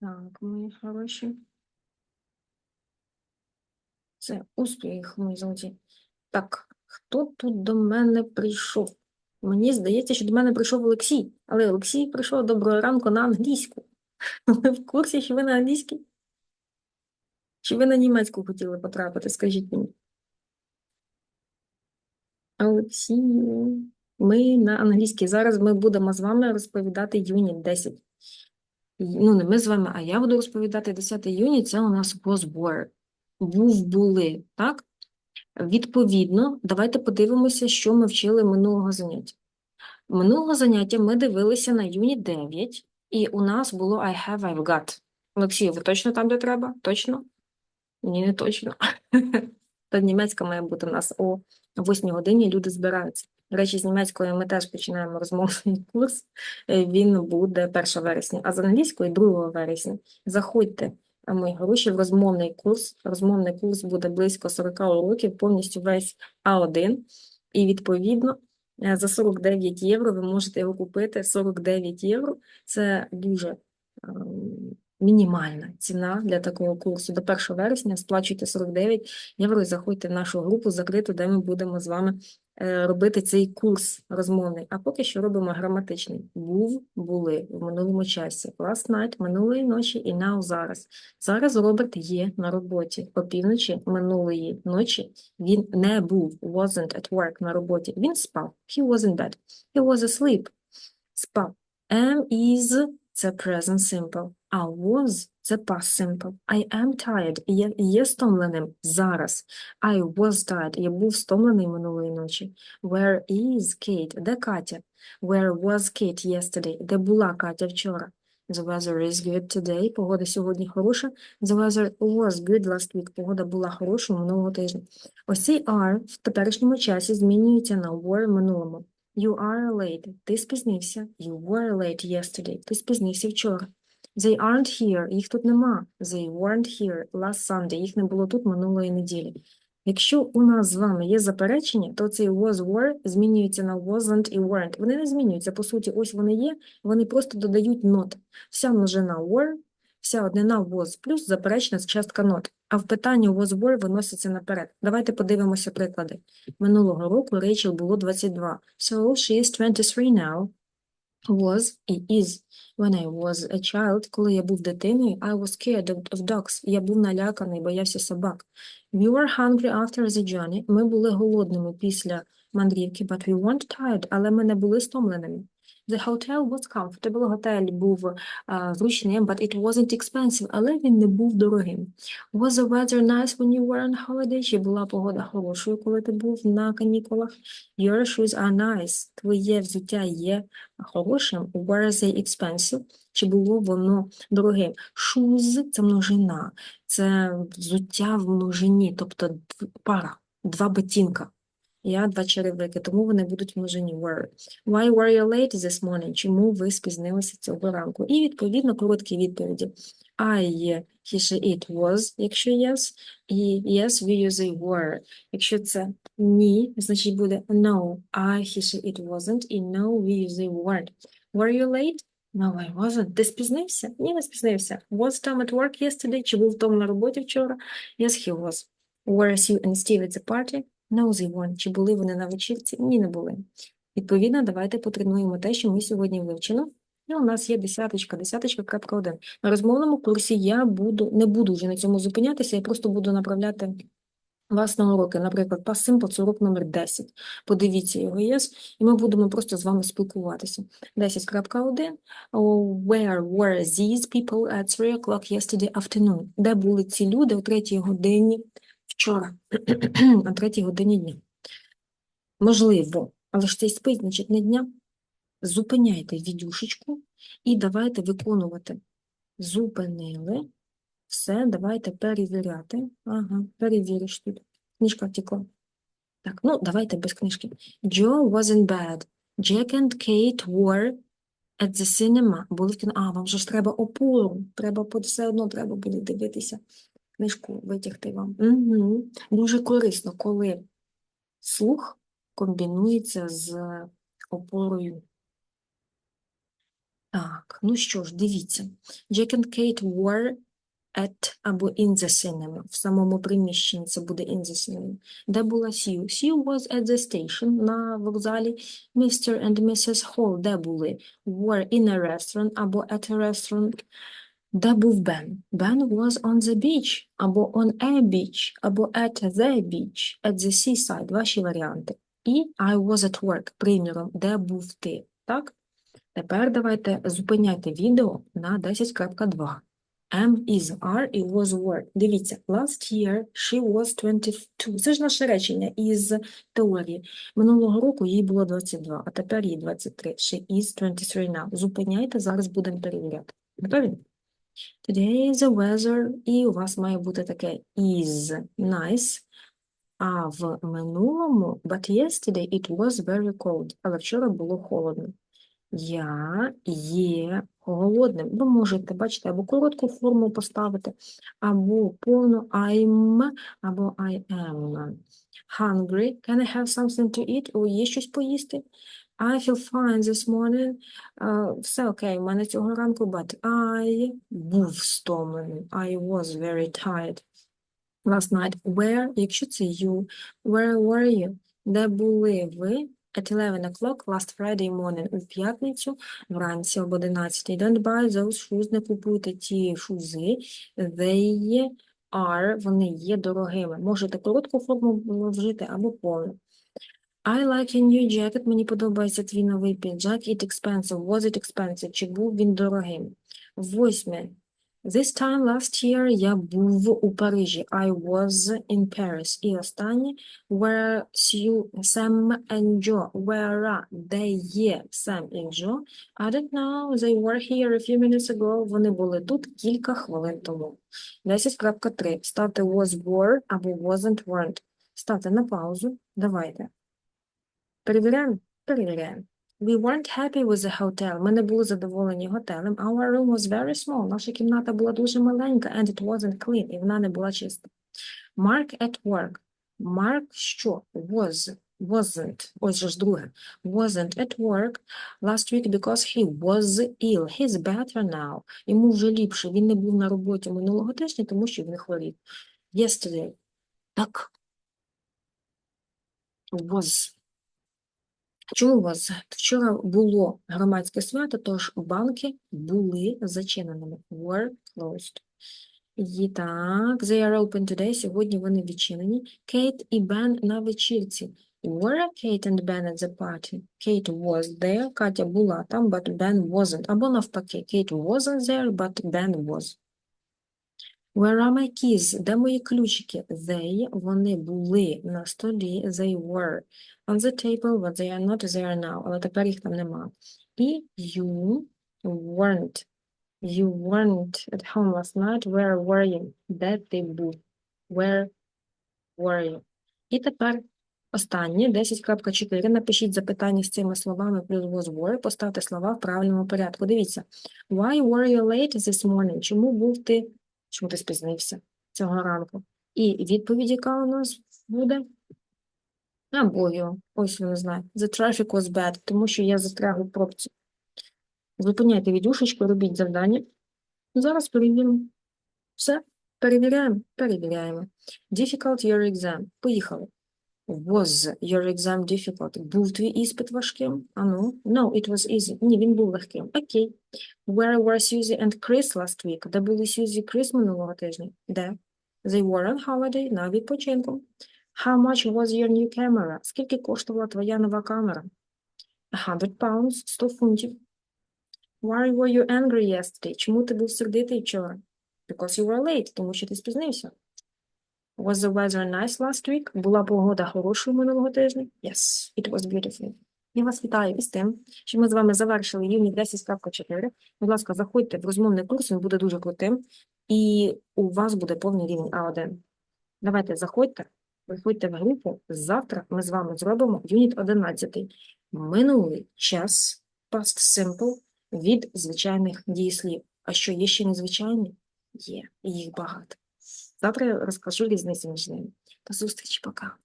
Так, мої хороші. Це успіх, мої золоті. Так, хто тут до мене прийшов? Мені здається, що до мене прийшов Олексій, але Олексій прийшов доброго ранку на англійську. Ви в курсі, що ви на англійській? Чи ви на німецьку хотіли потрапити? Скажіть мені. Олексію, ми на англійській. Зараз ми будемо з вами розповідати юніт 10. Ну, не ми з вами, а я буду розповідати 10 юніт, це у нас was were. Був, були, так? Відповідно, давайте подивимося, що ми вчили минулого заняття. Минулого заняття ми дивилися на юніт 9, і у нас було I have, I've got. Олексій, ви точно там, де треба? Точно? Ні, не точно. Та німецька має бути у нас о 8 годині, люди збираються. До речі, з німецькою ми теж починаємо розмовний курс. Е, Він буде 1 вересня, а з англійської 2 вересня. Заходьте, мої хороші, в розмовний курс. Розмовний курс буде близько 40 уроків, повністю весь А1. І відповідно е, за 49 євро ви можете його купити. 49 євро це дуже ем, мінімальна ціна для такого курсу. До 1 вересня сплачуйте 49 євро і заходьте в нашу групу закриту, де ми будемо з вами е, робити цей курс розмовний. А поки що робимо граматичний. Був, були в минулому часі. Last night, минулої ночі і now зараз. Зараз Роберт є на роботі. Опівночі минулої ночі він не був, wasn't at work на роботі. Він спав. He was in bed. He was asleep. Спав. Am is – це present simple, а was – це past simple. I am tired. Я є стомленим зараз. I was tired. Я був стомлений минулої ночі. Where is Kate? Де Катя? Where was Kate yesterday? Де була Катя вчора? The weather is good today. Погода сьогодні хороша. The weather was good last week. Погода була хороша минулого тижня. Ось цей are в теперішньому часі змінюється на were в минулому. You are late. Ти спізнився. You were late yesterday. Ти спізнився вчора. They aren't here. Їх тут нема. They weren't here last Sunday. Їх не було тут минулої неділі. Якщо у нас з вами є заперечення, то цей was, were змінюється на wasn't і weren't. Вони не змінюються. По суті, ось вони є, вони просто додають not. Вся множина were, вся однина was плюс заперечна частка not. А в питанні was, were виноситься наперед. Давайте подивимося приклади. Минулого року Рейчел було 22. So she is 23 now. Was і is. When I was a child, коли я був дитиною, I was scared of dogs. Я був наляканий, боявся собак. We were hungry after the journey. Ми були голодними після мандрівки, but we weren't tired, але ми не були стомленими. The hotel was comfortable. Готель був а, зручним, but it wasn't expensive, але він не був дорогим. Was the weather nice when you were on holiday? Чи була погода хорошою, коли ти був на канікулах? Your shoes are nice. Твоє взуття є хорошим. Were they expensive? Чи було воно дорогим? Shoes – це множина, це взуття в множині, тобто пара, два ботинка. Я два черевики, тому вони будуть в were. Why were you late this morning? Чому ви спізнилися цього ранку? І, відповідно, короткі відповіді. I, he, she, it was, якщо yes, і yes, we use were. Якщо це ні, значить буде no, I, he, she, it wasn't, і no, we use weren't. Were you late? No, I wasn't. Ти спізнився? Ні, не спізнився. Was Tom at work yesterday? Чи був Том на роботі вчора? Yes, he was. Were Sue and Steve at the party? No, they weren't. Чи були вони на вечірці? Ні, не були. Відповідно, давайте потренуємо те, що ми сьогодні вивчили. І у нас є десяточка, десяточка крапка один. На розмовному курсі я буду, не буду вже на цьому зупинятися, я просто буду направляти вас на уроки. Наприклад, Past Simple – це урок номер 10. Подивіться його ЄС, і ми будемо просто з вами спілкуватися. 10.1. Oh, Where were these people at 3 o'clock yesterday afternoon? Де були ці люди о 3 годині вчора, о 3 годині дня? Можливо, але ж цей спить, значить, не дня. Зупиняйте відюшечку і давайте виконувати. Зупинили. Все, давайте перевіряти. Ага, перевіриш тут. Книжка втекла. Так, ну, давайте без книжки. Joe was in bed. Jack and Kate were at the cinema. Були в кіно. А, вам же ж треба опору. Треба все одно треба буде дивитися. Книжку витягти вам. Угу. Дуже корисно, коли слух комбінується з опорою. Так. Ну що ж, дивіться. Jack and Kate were at або in the cinema. В самому приміщенні це буде in the cinema. Де була Sue? Sue was at the station на вокзалі. Mr. and Mrs. Hall де були? Were in a restaurant або at a restaurant. Де був Бен? Ben was on the beach, або on a beach, або at the beach, at the seaside. Ваші варіанти. І I was at work, приміром, де був ти, так? Тепер давайте зупиняйте відео на 10.2. Am is are і was were. Дивіться, last year she was 22. Це ж наше речення із теорії. Минулого року їй було 22, а тепер їй 23. She is 23 now. Зупиняйте, зараз будемо перевіряти. Готові? Today the weather, і у вас має бути таке is nice. А в минулому, but yesterday it was very cold. Але вчора було холодно. Я є голодним. Ви можете, бачите, або коротку форму поставити, або повну I'm, або I am. Hungry. Can I have something to eat? О, є щось поїсти? I feel fine this morning. Uh, все окей, у мене цього ранку, but I був стомлений. I was very tired last night. Where, якщо це you, where were you? Де були ви? At 11 o'clock last Friday morning. У п'ятницю вранці об 11. Don't buy those shoes. Не купуйте ті шузи. They are, вони є дорогими. Можете коротку форму вжити або повну. I like your new jacket. Мені подобається твій новий піджак. It expensive. Was it expensive? Чи був він дорогим? Восьме. This time last year я був у Парижі. I was in Paris. І останнє. Where Sue, Sam and Joe. Where are? Де є Sam і Joe? I don't know. They were here a few minutes ago. Вони були тут кілька хвилин тому. 10.3. Ставте was were або wasn't weren't. Ставте на паузу. Давайте. Перевіряємо? Перевіряємо. We weren't happy with the hotel. Ми не були задоволені готелем. Our room was very small. Наша кімната була дуже маленька, and it wasn't clean. І вона не була чиста. Mark at work. Mark що? Was. Wasn't. Ось же ж друге. Wasn't at work last week because he was ill. He's better now. Йому вже ліпше. Він не був на роботі минулого тижня, тому що він хворів. Yesterday. Так. Was. Чому вас вчора було громадське свято, тож банки були зачиненими. Were closed. І так, they are open today. Сьогодні вони відчинені. Кейт і Бен на вечірці. Were Kate and Ben at the party? Kate was there. Катя була там, but Ben wasn't. Або навпаки, Kate wasn't there, but Ben was. Where are my keys? Де мої ключики? They, вони були на столі. They were on the table, but they are not there now. Але тепер їх там нема. І you weren't. You weren't at home last night. Where were you? Де ти був? Where were you? І тепер останнє, 10.4. Напишіть запитання з цими словами плюс was were. Поставте слова в правильному порядку. Дивіться. Why were you late this morning? Чому був ти, чому ти спізнився цього ранку? І відповідь, яка у нас буде? Або його. Ось він знає. The traffic was bad, тому що я застряг у пробці. Зупиняйте відюшечку, робіть завдання. Зараз перевіримо. Все, перевіряємо, перевіряємо. Difficult your exam. Поїхали. Was your exam difficult? Був твій іспит важким? Ану, no, it was easy. Ні, він був легким. Окей. Where were Susie and Chris last week? Де були Сьюзі і Крис минулого тижня? Де? They were on holiday, на відпочинку. How much was your new camera? Скільки коштувала твоя нова камера? A hundred pounds, 100 фунтів. Why were you angry yesterday? Чому ти був сердитий вчора? Because you were late, тому що ти спізнився. Was the weather nice last week? Була погода хорошою минулого тижня? Yes, it was beautiful. Я вас вітаю із тим, що ми з вами завершили юніт 10.4. Будь ласка, заходьте в розмовний курс, він буде дуже крутим, і у вас буде повний рівень А1. Давайте заходьте, приходьте в групу. Завтра ми з вами зробимо юніт 11. Минулий час, past simple, від звичайних дієслів. А що є ще незвичайні? Є, їх багато. Завтра я розкажу різниці між ними. До зустрічі, пока.